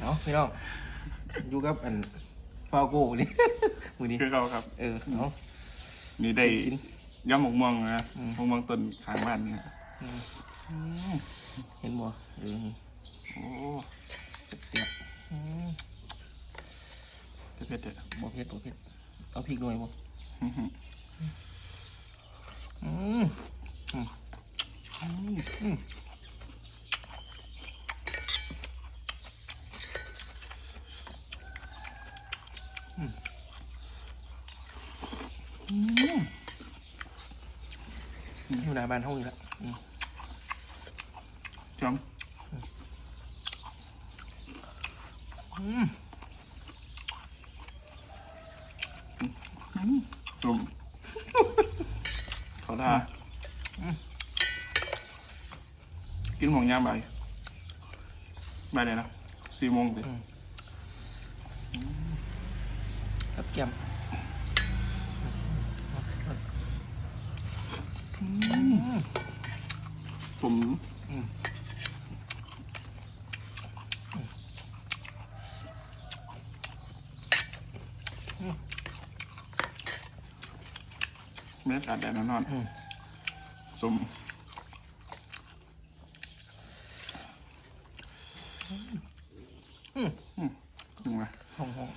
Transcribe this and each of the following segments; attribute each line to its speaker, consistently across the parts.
Speaker 1: เนาะพี่น้องอยู่กับอันฟาวโก้นี่ มือนี้
Speaker 2: คือเขาครับ
Speaker 1: เออเนาะ
Speaker 2: นี่ได้
Speaker 1: กิน
Speaker 2: ย่ำหมกม่วงนะหมกม่วงต้นข้างบ้านเนี่ย
Speaker 1: เห็นบ่เออนี่
Speaker 2: โอ้
Speaker 1: เสียบๆอืม
Speaker 2: จะเผ็ดเด็ด
Speaker 1: บ่เผ็ดบ่เผ็ดเอาพริกหน่อยบ่
Speaker 2: อื้อหือ
Speaker 1: อืมอืมอืมอืมอืมอืม อยู่หน้าบ้านห้องนี้ละอืม
Speaker 2: จ้อง
Speaker 1: อืม
Speaker 2: จุ่มขอท่ากินหมองย่างใบายบ่ายเลยนะสี่โมงสิ
Speaker 1: กับแก้ม
Speaker 2: ผมบรรยากาศแดดนอนๆสมอืมอืมมา
Speaker 1: ห้องห้อง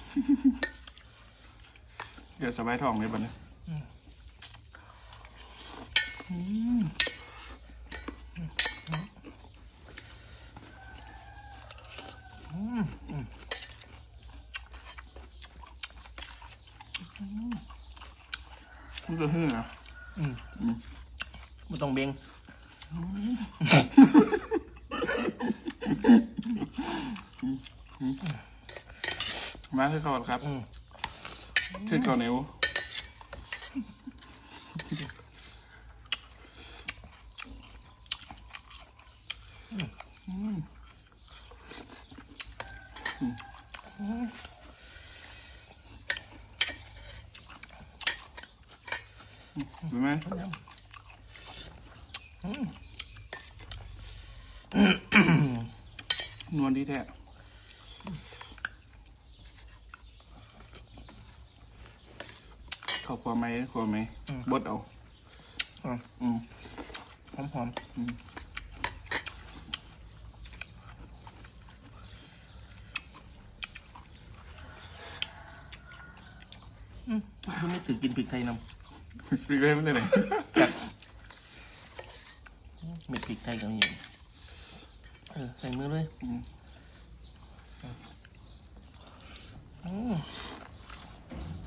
Speaker 2: เดี๋ยวสบายท้องเลยบัดนี้มั นจะหื้อนะ
Speaker 1: ไม่ต้องเบง
Speaker 2: มาคือเขาครับคือเก่านิ้ว เห็นไหมนวลดีแท้เข้าความไหมความไหมบดเอา
Speaker 1: อะ
Speaker 2: อืม
Speaker 1: หอมหอมอืมคุณไม่ถือกินพริกไทยน
Speaker 2: ปีกเลยมันได้ไหน
Speaker 1: ม็ดพริกไทยกับนี่เออใส่มือเลย
Speaker 2: อืม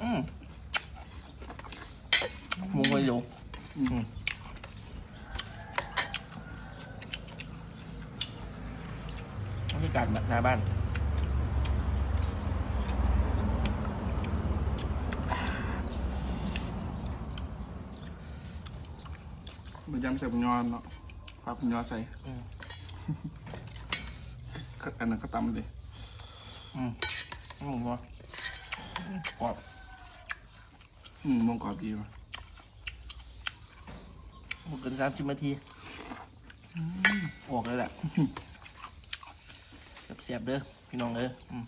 Speaker 1: อืมมมุงไว้อยู่อืมบรรยากาศหน้าบ้าน
Speaker 2: มันยำใส่บุญยอนเนาะฝากบุญยอใส่
Speaker 1: อืม
Speaker 2: ก็อันนั้นก็ตำดิ
Speaker 1: อืมอืมวะกรอบ
Speaker 2: อืมมองกรอบดีว่ะ
Speaker 1: บุกเกินสามสิบนาทีออกเลยแหละเสียบๆเด้อพี่น้องเด้ออืม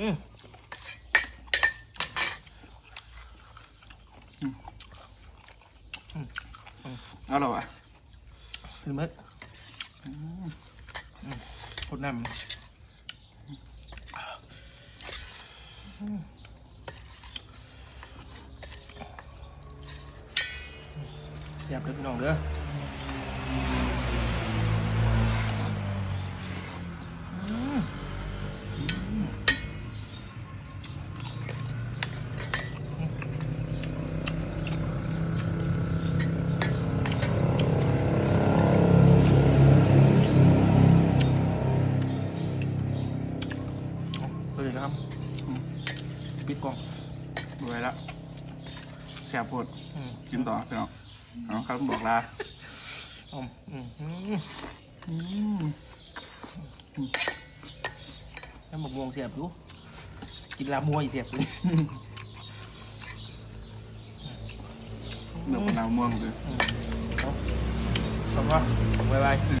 Speaker 1: อืม
Speaker 2: เอาแล้วอะ
Speaker 1: คือมัดโคตรน้ำอืมเสียบเล็กน้องเด้อ สวัสดีครับปิดกล่อง
Speaker 2: ดูไว้แล้วแสบปวดกินต่อพี่น้องเอาครับบอกลา
Speaker 1: อืมอืมอืม
Speaker 2: อืม
Speaker 1: แล้วหมกม่วงเสียบอยู่กินลาบมวยเสียบอยู่
Speaker 2: เนื้อมะนาม่วงเลย
Speaker 1: เอาขอบคุณบ๊ายบาย